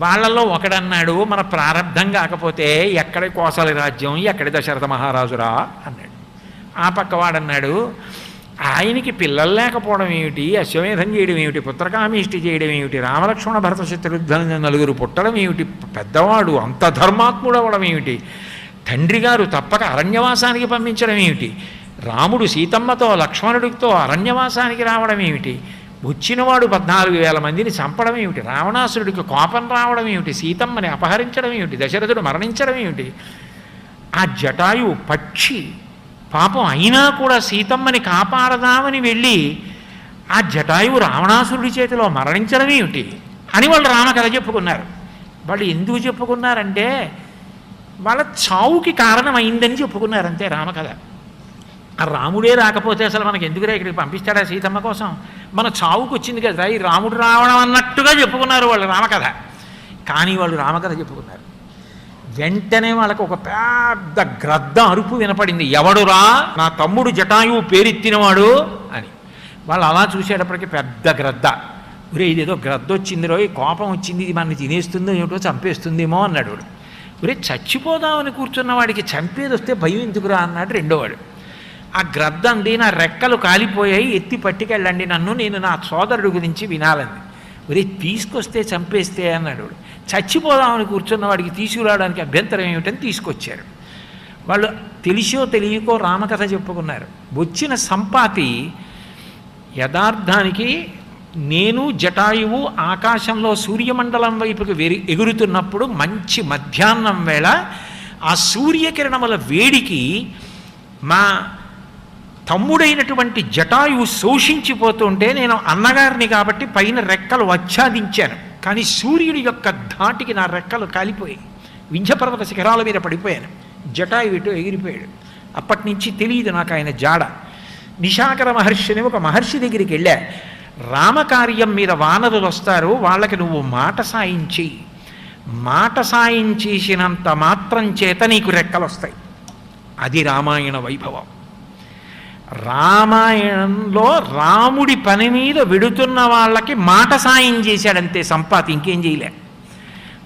వాళ్ళల్లో ఒకడన్నాడు మన ప్రారంధం కాకపోతే ఎక్కడి కోసలి రాజ్యం ఎక్కడి దశరథ మహారాజురా అన్నాడు. ఆ పక్కవాడన్నాడు ఆయనకి పిల్లలు లేకపోవడం ఏమిటి అశ్వమేధం చేయడం ఏమిటి పుత్రకామిష్టి చేయడం ఏమిటి రామలక్ష్మణ భరత శత్రుఘ్న నలుగురు పుట్టడం ఏమిటి పెద్దవాడు అంత ధర్మాత్ముడు అవ్వడం ఏమిటి తండ్రి గారు తప్పక అరణ్యవాసానికి పంపించడం ఏమిటి రాముడు సీతమ్మతో లక్ష్మణుడితో అరణ్యవాసానికి రావడం ఏమిటి వచ్చినవాడు పద్నాలుగు వేల మందిని చంపడం ఏమిటి? రావణాసురుడికి కోపం రావడం ఏమిటి? సీతమ్మని అపహరించడం ఏమిటి? దశరథుడు మరణించడం ఏమిటి? ఆ జటాయు పక్షి పాపం అయినా కూడా సీతమ్మని కాపాడదామని వెళ్ళి ఆ జటాయువు రావణాసురుడి చేతిలో మరణించడం ఏమిటి? అని వాళ్ళు రామకథ చెప్పుకున్నారు. వాళ్ళు ఎందుకు చెప్పుకున్నారంటే వాళ్ళ చావుకి కారణమైందని చెప్పుకున్నారు అంతే రామకథ ఆ రాముడే రాకపోతే అసలు మనకి ఎందుకురా ఇక్కడికి పంపిస్తాడా సీతమ్మ కోసం? మన చావుకు వచ్చింది కదా ఈ రాముడు రావడం అన్నట్టుగా చెప్పుకున్నారు వాళ్ళు రామకథ. కానీ వాళ్ళు రామకథ చెప్పుకున్నారు. వెంటనే వాళ్ళకు ఒక పెద్ద గ్రద్ద అరుపు వినపడింది. ఎవడురా? నా తమ్ముడు జటాయువు పేరెత్తినవాడు అని. వాళ్ళు అలా చూసేటప్పటికి పెద్ద గ్రద్ద. ఒరే ఇదేదో గ్రద్ద వచ్చిందిరో రోయ్ కోపం వచ్చింది ఇది మనని తినేస్తుందో ఏమిటో చంపేస్తుందేమో అన్నాడు వాడు. ఒరే చచ్చిపోదామని కూర్చున్న వాడికి చంపేది వస్తే భయం ఎందుకురా అన్నాడు రెండోవాడు. ఆ గ్రద్దంది నా రెక్కలు కాలిపోయాయి ఎత్తి పట్టుకెళ్ళండి నన్ను నేను నా సోదరుడు గురించి వినాలంది. ఒరే తీసుకొస్తే చంపేస్తే అన్నాడు చచ్చిపోదామని కూర్చున్న వాడికి తీసుకురావడానికి అభ్యంతరం ఏమిటని తీసుకొచ్చారు. వాళ్ళు తెలిసో తెలియకో రామకథ చెప్పుకున్నారు. వచ్చిన సంపాతి యథార్థానికి నేను జటాయువు ఆకాశంలో సూర్యమండలం వైపుకి వెరి ఎగురుతున్నప్పుడు మంచి మధ్యాహ్నం వేళ ఆ సూర్యకిరణముల వేడికి మా తమ్ముడైనటువంటి జటాయువు శోషించిపోతుంటే నేను అన్నగారిని కాబట్టి పైన రెక్కలు వచ్చాదించాను కానీ సూర్యుడి యొక్క ధాటికి నా రెక్కలు కాలిపోయి వింధ్యపర్వత శిఖరాల మీద పడిపోయాను. జటాయు ఇటు ఎగిరిపోయాడు. అప్పటి నుంచి తెలియదు నాకు ఆయన జాడ. నిశాకర మహర్షిని ఒక మహర్షి దగ్గరికి వెళ్ళా. రామకార్యం మీద వానరులు వస్తారు. వాళ్ళకి నువ్వు మాట సాయం చేయి మాట సాయం చేసినంత మాత్రం చేత నీకు రెక్కలు వస్తాయి అది రామాయణ వైభవం. రామాయణంలో రాముడి పని మీద వెడుతున్న వాళ్ళకి మాట సాయం చేశాడంతే సంపాతి ఇంకేం చేయలే.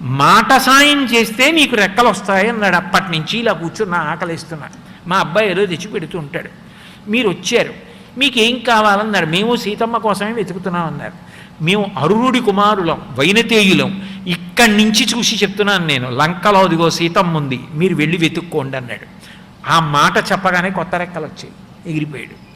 మాట సాయం చేస్తే నీకు రెక్కలు వస్తాయి అన్నాడు. అప్పటి నుంచి ఇలా కూర్చున్న ఆకలిస్తున్నా. మా అబ్బాయి ఏదో తెచ్చి పెడుతూ ఉంటాడు. మీరు వచ్చారు. మీకు ఏం కావాలన్నారు? మేము సీతమ్మ కోసమే వెతుకుతున్నాం అన్నారు. మేము అరుణుడి కుమారులం వైనతేయులం. ఇక్కడి నుంచి చూసి చెప్తున్నాను నేను. లంకలో అదిగో సీతమ్మ ఉంది. మీరు వెళ్ళి వెతుక్కోండి అన్నాడు. ఆ మాట చెప్పగానే కొత్త రెక్కలు వచ్చాయి. ఎగిరిపోయాడు.